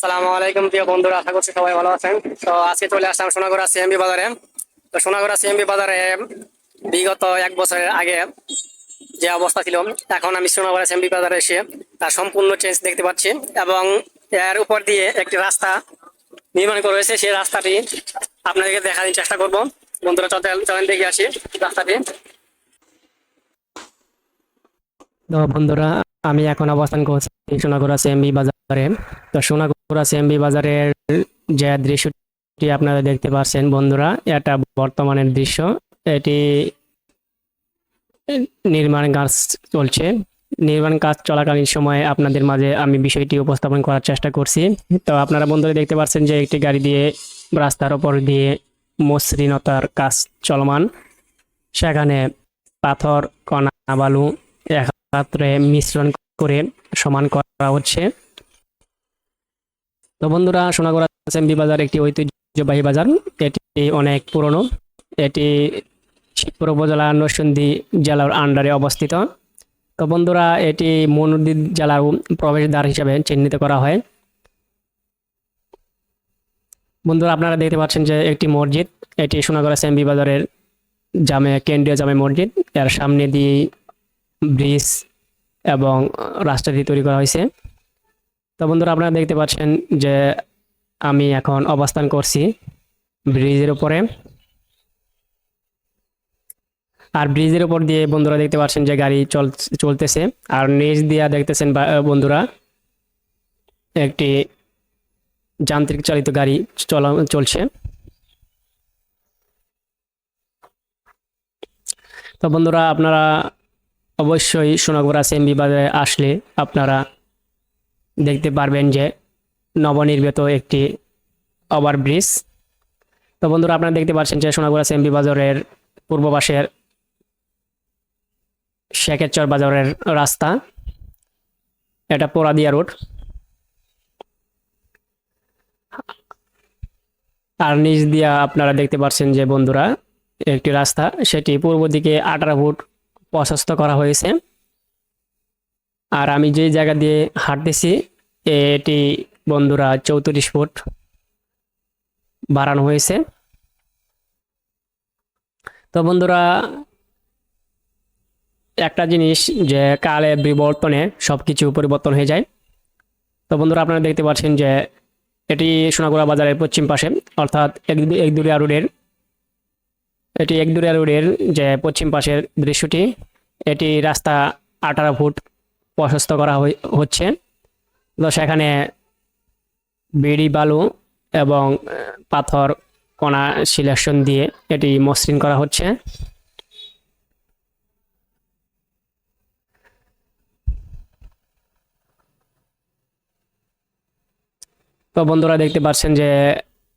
সালামু আলাইকুম, প্রিয় বন্ধুরা, আশা করছি সবাই ভালো আছেন। তো আজকে চলে আসলাম সোনাগড়া সিএমবি বাজারে। তো সোনাগড়া সিএমবি বাজারে বিগত এক বছরের আগে যে অবস্থা ছিল, এখন আমি সোনাগড়া সিএমবি বাজারে এসে তার সম্পূর্ণ চেঞ্জ দেখতে পাচ্ছি এবং এর উপর দিয়ে একটি রাস্তা নির্মাণ করা হয়েছে। সেই রাস্তাটি আপনাদেরকে দেখানোর চেষ্টা করব। বন্ধুরা চলেন চলেন দেখে আসি রাস্তাটি। বন্ধুরা, আমি এখন অবস্থান করছি সোনাগড়া সিএমবি বাজারে। তো সোনাগড়া সিএমবি বাজারের যে দৃশ্যটি আপনারা দেখতে পাচ্ছেন বন্ধুরা, এটা বর্তমানের দৃশ্য। এটি নির্মাণ কাজ চলছে। নির্মাণ কাজ চলাকালীন সময়ে আপনাদের মাঝে আমি বিষয়টি উপস্থাপন করার চেষ্টা করছি। তো আপনারা বন্ধুরা দেখতে পাচ্ছেন যে একটি গাড়ি দিয়ে রাস্তার ওপর দিয়ে মসৃণতার কাজ চলমান। সেখানে পাথর, কণা, বালু একত্রে মিশ্রণ করে সমান করা হচ্ছে। তো বন্ধুরা, সোনাগড়া এসএমবি বাজার একটি ঐতিহ্যবাহী বাজার। এটি অনেক পুরনো। এটি শিবপুর উপজেলা নরসিংদী জেলার আন্ডারে অবস্থিত। তো বন্ধুরা, এটি মনুদ্দি জেলার প্রবেশদ্বার হিসেবে চিহ্নিত করা হয়। বন্ধুরা, আপনারা দেখতে পাচ্ছেন যে একটি মসজিদ। এটি সোনাগড়া এসএমবি বাজারের জামে, কেন্দ্রীয় জামে মসজিদ। এর সামনে দিয়ে ব্রিজ এবং রাস্তাটি তৈরি করা হয়েছে। তো বন্ধুরা আপনারা দেখতে পাচ্ছেন যে আমি এখন অবস্থান করছি ব্রিজের উপরে। আর ব্রিজের উপর দিয়ে বন্ধুরা দেখতে পাচ্ছেন যে গাড়ি চল চলতেছে। আর নিচ দিয়া দেখতেছেন বন্ধুরা একটি যান্ত্রিক চালিত গাড়ি চলা চলছে। তো বন্ধুরা আপনারা অবশ্যই সোনাগড়া সেমবি বাজারে আসলে আপনারা দেখতে পারবেন যে নবনির্মিত একটি ওভারব্রিজ। তো বন্ধুরা, আপনারা দেখতে পাচ্ছেন যে সোনাগড়া সেমবি বাজারের পূর্ব পাশের শেখেরচর বাজারের রাস্তা। এটা পোড়াদিয়া রোড। আর নিচ দিয়া আপনারা দেখতে পাচ্ছেন যে বন্ধুরা, একটি রাস্তা। সেটি পূর্ব দিকে আঠারো ফুট প্রশস্ত করা হয়েছে। আর আমি যে জায়গা দিয়ে হাঁটতেছি, এটি বন্ধুরা চৌত্রিশ ফুট বাড়ানো হয়েছে। তো বন্ধুরা, একটা জিনিস যে কালে বিবর্তনে সব কিছু পরিবর্তন হয়ে যায়। তো বন্ধুরা, আপনারা দেখতে পাচ্ছেন যে এটি সোনাগুড়া বাজারের পশ্চিম পাশে, অর্থাৎ এক- একদুরিয়া রোডের। এটি একদুরিয়া রোডের যে পশ্চিম পাশের দৃশ্যটি, এটি রাস্তা আঠারো ফুট প্রশস্ত করা হচ্ছে। তো সেখানে বেড়ি, বালু এবং পাথর, কণা, সিলেকশন দিয়ে এটি মসৃণ করা হচ্ছে। তো বন্ধুরা দেখতে পাচ্ছেন যে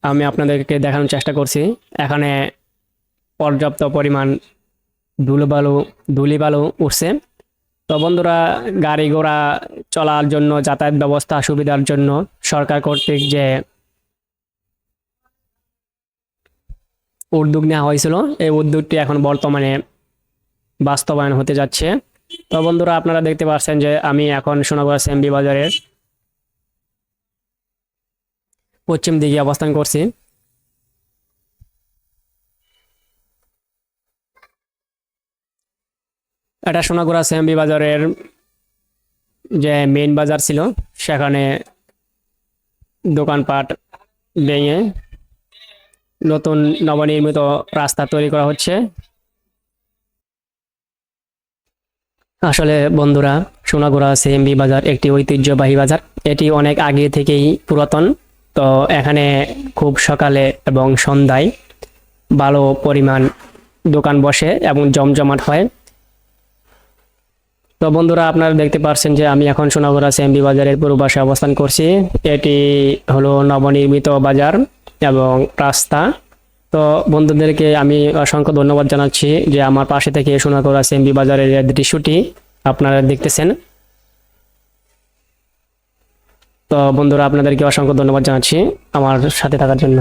আমি আপনাদেরকে দেখানোর চেষ্টা করছি। এখানে পর্যাপ্ত পরিমাণ ধুলো বালু ধুলি বালু উঠছে। তো বন্ধুরা, গাড়ি ঘোড়া চলার জন্য, যাতায়াত ব্যবস্থা সুবিধার জন্য সরকার কর্তৃক যে উদ্যোগ নেওয়া হয়েছিল, এই উদ্যোগটি এখন বর্তমানে বাস্তবায়ন হতে যাচ্ছে। তো বন্ধুরা, আপনারা দেখতে পাচ্ছেন যে আমি এখন সোনাগড়া সেমবি বাজারের পশ্চিম দিকে অবস্থান করছি। এটা সোনাগুড়া সেমবি বাজারের যে মেইন বাজার ছিল, সেখানে দোকানপাট ভেঙে নতুন নবনির্মিত রাস্তা তৈরি করা হচ্ছে। আসলে বন্ধুরা, সোনাগুড়া সিএমবি বাজার একটি ঐতিহ্যবাহী বাজার। এটি অনেক আগে থেকেই পুরাতন, তো এখানে খুব সকালে এবং সন্ধ্যায় ভালো পরিমাণ দোকান বসে এবং জমজমাট হয়। তো বন্ধুরা আপনারা দেখতে পাচ্ছেন যে আমি এখন সোনাগড়া সিএমবি বাজারের পূর্ব পাশে অবস্থান করছি। এটি হলো নবনির্মিত বাজার এবং রাস্তা। তো বন্ধুদেরকে আমি অসংখ্য ধন্যবাদ জানাচ্ছি যে আমার পাশে থেকে সোনাগড়া সিএমবি বাজারের দৃশ্যটি আপনারা দেখতেছেন। তো বন্ধুরা আপনাদেরকে অসংখ্য ধন্যবাদ জানাচ্ছি আমার সাথে থাকার জন্য।